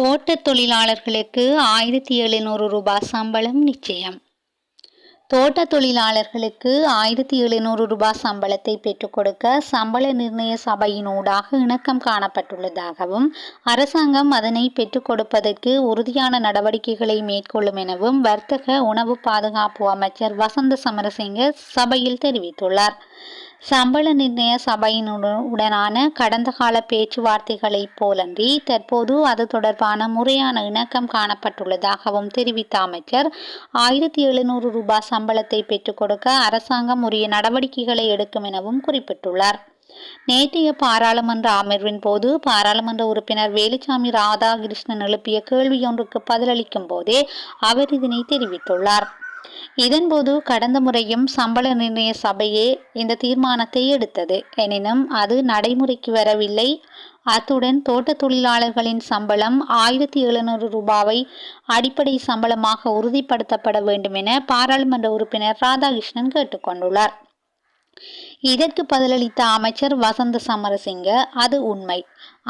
தோட்ட தொழிலாளர்களுக்கு ஆயிரத்தி எழுநூறு ரூபாய் சம்பளம் நிச்சயம். தோட்ட தொழிலாளர்களுக்கு ஆயிரத்தி எழுநூறு ரூபாய் சம்பளத்தை பெற்றுக் கொடுக்க சம்பள நிர்ணய சபையினூடாக இணக்கம் காணப்பட்டுள்ளதாகவும் அரசாங்கம் அதனை பெற்றுக் கொடுப்பதற்கு உறுதியான நடவடிக்கைகளை மேற்கொள்ளும் எனவும் வர்த்தக உணவு பாதுகாப்பு அமைச்சர் வசந்த சமரசிங்க சபையில் தெரிவித்துள்ளார். சம்பள நிர்ணய சபையினுடனான கடந்த கால பேச்சுவார்த்தைகளைப் போலன்றி தற்போது அது தொடர்பான முறையான இணக்கம் காணப்பட்டுள்ளதாகவும் தெரிவித்த அமைச்சர் ஆயிரத்தி எழுநூறு ரூபாய் சம்பளத்தை பெற்றுக் கொடுக்க அரசாங்கம் உரிய நடவடிக்கைகளை எடுக்கும் எனவும் குறிப்பிட்டுள்ளார். நேற்றைய பாராளுமன்ற அமர்வின் போது பாராளுமன்ற உறுப்பினர் வேலுச்சாமி ராதாகிருஷ்ணன் எழுப்பிய கேள்வியொன்றுக்கு பதிலளிக்கும் போதே அவர் இதனை தெரிவித்துள்ளார். இதன்போது கடந்த முறையும் சம்பள நிர்ணய சபையே இந்த தீர்மானத்தை எடுத்தது. எனினும் அது நடைமுறைக்கு வரவில்லை. அத்துடன் தோட்ட தொழிலாளர்களின் சம்பளம் ஆயிரத்தி எழுநூறு ரூபாவை அடிப்படை சம்பளமாக உறுதிப்படுத்தப்பட வேண்டும் என பாராளுமன்ற உறுப்பினர் ராதாகிருஷ்ணன் கேட்டுக்கொண்டுள்ளார். இதற்கு பதிலளித்த அமைச்சர் வசந்த சமரசிங்க அது உண்மை.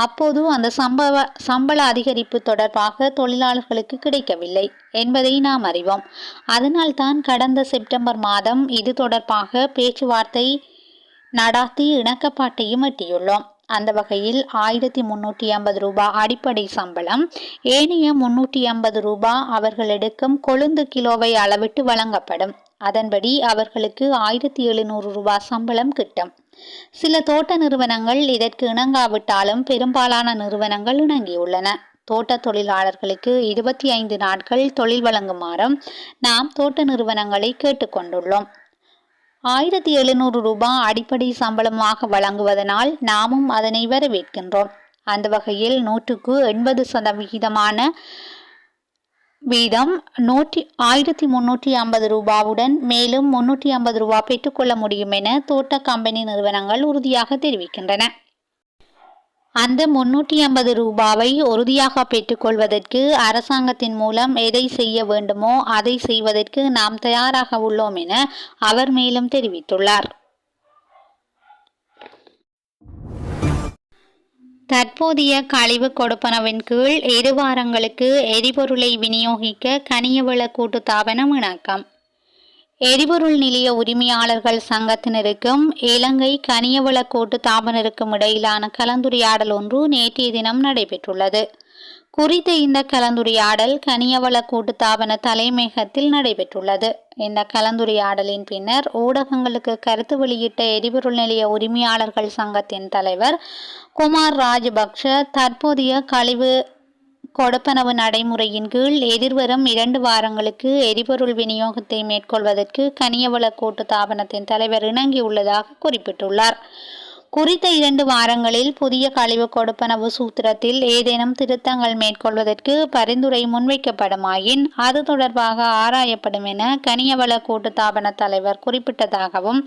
அப்போது அந்த சம்பவ சம்பள அதிகரிப்பு தொடர்பாக தொழிலாளர்களுக்கு கிடைக்கவில்லை என்பதை நாம் அறிவோம். அதனால்தான் கடந்த செப்டம்பர் மாதம் இது தொடர்பாக பேச்சுவார்த்தை நடாத்தி இணக்கப்பாட்டையும் எட்டியுள்ளோம். அந்த வகையில் ஆயிரத்தி முன்னூற்றி ஐம்பது ரூபாய் அடிப்படை சம்பளம் ஏனைய முன்னூற்றி ஐம்பது ரூபாய் அவர்கள் எடுக்கும் கொழுந்து கிலோவை அளவிட்டு வழங்கப்படும். அதன்படி அவர்களுக்கு ஆயிரத்தி எழுநூறு ரூபாய் சம்பளம் கிட்டும். சில தோட்ட நிறுவனங்கள் இதற்கு இணங்காவிட்டாலும் பெரும்பாலான நிறுவனங்கள் இணங்கியுள்ளன. தோட்ட தொழிலாளர்களுக்கு இருபத்தி ஐந்து நாட்கள் தொழில் வழங்குமாறும் நாம் தோட்ட நிறுவனங்களை கேட்டுக்கொண்டுள்ளோம் ஆயிரத்தி எழுநூறு ரூபாய் அடிப்படை சம்பளமாக வழங்குவதனால் நாமும் அதனை வரவேற்கின்றோம். அந்த வகையில் நூற்றுக்கு எண்பது சதவிகிதமான வீதம் நூற்றி ஆயிரத்தி முன்னூற்றி ஐம்பது ரூபாவுடன் மேலும் முன்னூற்றி ஐம்பது ரூபாய் பெற்றுக்கொள்ள முடியும் என தோட்ட கம்பெனி நிறுவனங்கள் உறுதியாக தெரிவிக்கின்றன. அந்த முன்னூற்றி ஐம்பது ரூபாவை உறுதியாக பெற்றுக்கொள்வதற்கு அரசாங்கத்தின் மூலம் எதை செய்ய வேண்டுமோ அதை செய்வதற்கு நாம் தயாராக உள்ளோம் என அவர் மேலும் தெரிவித்துள்ளார். தற்போதைய கழிவு கொடுப்பனவின் கீழ் இரு வாரங்களுக்கு எரிபொருளை விநியோகிக்க கனியவள கூட்டுத்தாபனம் இணக்கம். எரிபொருள் நிலைய உரிமையாளர்கள் சங்கத்தினருக்கும் இலங்கை கனியவள கூட்டுத்தாபனருக்கும் இடையிலான கலந்துரையாடல் ஒன்று நேற்றைய தினம் நடைபெற்றுள்ளது. குறித்த இந்த கலந்துரையாடல் கனியவள கூட்டுத்தாபன தலைமையகத்தில் நடைபெற்றுள்ளது. இந்த கலந்துரையாடலின் பின்னர் ஊடகங்களுக்கு கருத்து வெளியிட்ட எரிபொருள் நிலைய உரிமையாளர்கள் சங்கத்தின் தலைவர் குமார் ராஜபக்ஷ தற்போதைய கழிவு கொடுப்பனவு நடைமுறையின் கீழ் எதிர்வரும் இரண்டு வாரங்களுக்கு எரிபொருள் விநியோகத்தை மேற்கொள்வதற்கு கனியவள கூட்டு தாபனத்தின் தலைவர் இணங்கியுள்ளதாக குறிப்பிட்டுள்ளார். குறித்த இரண்டு வாரங்களில் புதிய கழிவு கொடுப்பனவு சூத்திரத்தில் ஏதேனும் திருத்தங்கள் மேற்கொள்வதற்கு பரிந்துரை முன்வைக்கப்படுமாயின் அது தொடர்பாக ஆராயப்படும் என கனியவள கூட்டுத்தாபன தலைவர் குறிப்பிட்டதாகவும்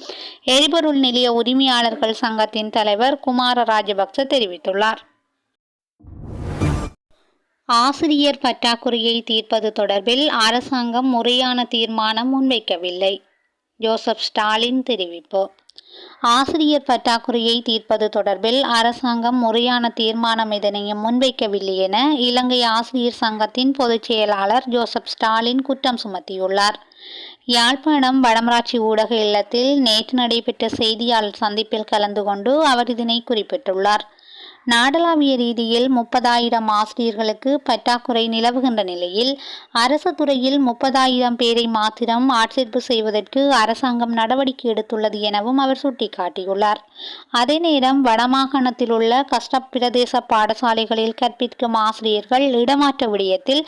எரிபொருள் நிலைய உரிமையாளர்கள் சங்கத்தின் தலைவர் குமார ராஜபக்ச தெரிவித்துள்ளார். ஆசிரியர் பற்றாக்குறையை தீர்ப்பது தொடர்பில் அரசாங்கம் முறையான தீர்மானம் முன்வைக்கவில்லை. ஜோசப் ஸ்டாலின் தெரிவிப்பு. ஆசிரியர் பற்றாக்குறையை தீர்ப்பது தொடர்பில் அரசாங்கம் முறையான தீர்மானம் இதனையும் முன்வைக்கவில்லை என இலங்கை ஆசிரியர் சங்கத்தின் பொதுச் செயலாளர் ஜோசப் ஸ்டாலின் குற்றம் சுமத்தியுள்ளார். யாழ்ப்பாணம் வடமராட்சி ஊடக இல்லத்தில் நேற்று நடைபெற்ற செய்தியாளர் சந்திப்பில் கலந்து கொண்டு அவர் இதனை குறிப்பிட்டுள்ளார். நாடளாவிய ரீதியில் முப்பதாயிரம் ஆசிரியர்களுக்கு பற்றாக்குறை நிலவுகின்ற நிலையில் அரசு துறையில் முப்பதாயிரம் பேரை மாத்திரம் ஆட்சேர்ப்பு செய்வதற்கு அரசாங்கம் நடவடிக்கை எடுத்துள்ளது எனவும் அவர் சுட்டிக்காட்டியுள்ளார். அதே நேரம் வடமாகாணத்தில் உள்ள கஷ்ட பிரதேச பாடசாலைகளில் கற்பிக்கும் ஆசிரியர்கள் இடமாற்ற விடயத்தில்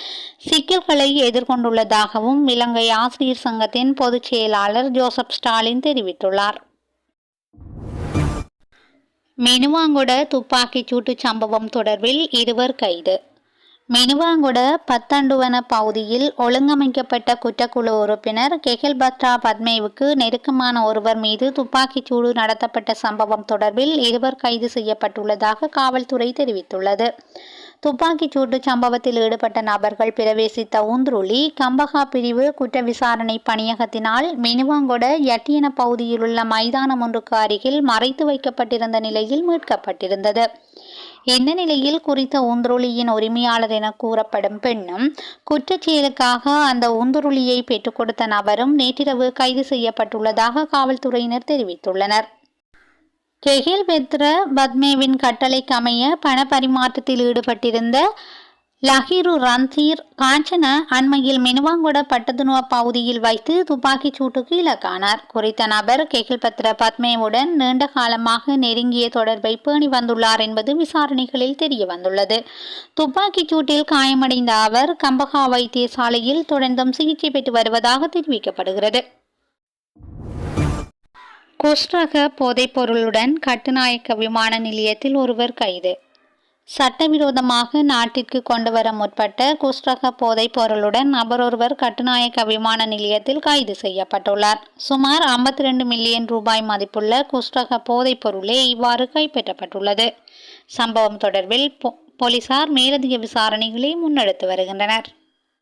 சிக்கல்களை எதிர்கொண்டுள்ளதாகவும் இலங்கை ஆசிரியர் சங்கத்தின் பொதுச் செயலாளர் ஜோசப் ஸ்டாலின் தெரிவித்துள்ளார். மெனுவாங்குட துப்பாக்கிச் சூட்டு சம்பவம் தொடர்பில் இருவர் கைது. மெனுவாங்குட பத்தண்டுவன பகுதியில் ஒழுங்கமைக்கப்பட்ட குற்றக்குழு உறுப்பினர் கெகில் பத்ரா பத்மேவுக்கு நெருக்கமான ஒருவர் மீது துப்பாக்கிச் சூடு நடத்தப்பட்ட சம்பவம் தொடர்பில் இருவர் கைது செய்யப்பட்டுள்ளதாக காவல்துறை தெரிவித்துள்ளது. துப்பாக்கிச் சூட்டு சம்பவத்தில் ஈடுபட்ட நபர்கள் பிரவேசித்த ஊந்துருளி கம்பகா பிரிவு குற்ற விசாரணை பணியகத்தினால் மினுவாங்கொட யட்டியன பகுதியில் உள்ள மைதானம் ஒன்றுக்கு அருகில் மறைத்து வைக்கப்பட்டிருந்த நிலையில் மீட்கப்பட்டிருந்தது. இந்த நிலையில் குறித்த ஊந்துருளியின் உரிமையாளர் என கூறப்படும் பெண்ணும் குற்றச்செயலுக்காக அந்த ஊந்துருளியை பெற்றுக் கொடுத்த நபரும் நேற்றிரவு கைது செய்யப்பட்டுள்ளதாக காவல்துறையினர் தெரிவித்துள்ளனர். கெகில் பெத்ர பத்மேவின் கட்டளைக்கு அமைய பண பரிமாற்றத்தில் ஈடுபட்டிருந்த லஹிரு ரந்தீர் காஞ்சன அண்மையில் மினுவாங்கொட பட்டதுனுவ பகுதியில் வைத்து துப்பாக்கிச் சூட்டுக்கு இலக்கானார் குறித்த நபர் கெகில்பத்ர பத்மேவுடன் நீண்ட காலமாக நெருங்கிய தொடர்பை பேணி வந்துள்ளார் என்பது விசாரணைகளில் தெரிய வந்துள்ளது துப்பாக்கிச் சூட்டில் காயமடைந்த அவர் கம்பகா வைத்தியசாலையில் தொடர்ந்தும் சிகிச்சை பெற்று வருவதாக தெரிவிக்கப்படுகிறது. குஷ்ரக போதைப்பொருளுடன் கட்டுநாயக்க விமான நிலையத்தில் ஒருவர் கைது. சட்டவிரோதமாக நாட்டிற்கு கொண்டு வர முற்பட்ட குஷ்ரக போதைப்பொருளுடன் நபரொருவர் கட்டுநாயக்க விமான நிலையத்தில் கைது செய்யப்பட்டுள்ளார். சுமார் ஐம்பத்தி ரெண்டு மில்லியன் ரூபாய் மதிப்புள்ள குஷ்ரக போதைப்பொருளே இவ்வாறு கைப்பற்றப்பட்டுள்ளது. சம்பவம் தொடர்பில் பொ- போலீசார் மேலதிக விசாரணைகளை முன்னெடுத்து வருகின்றனர்.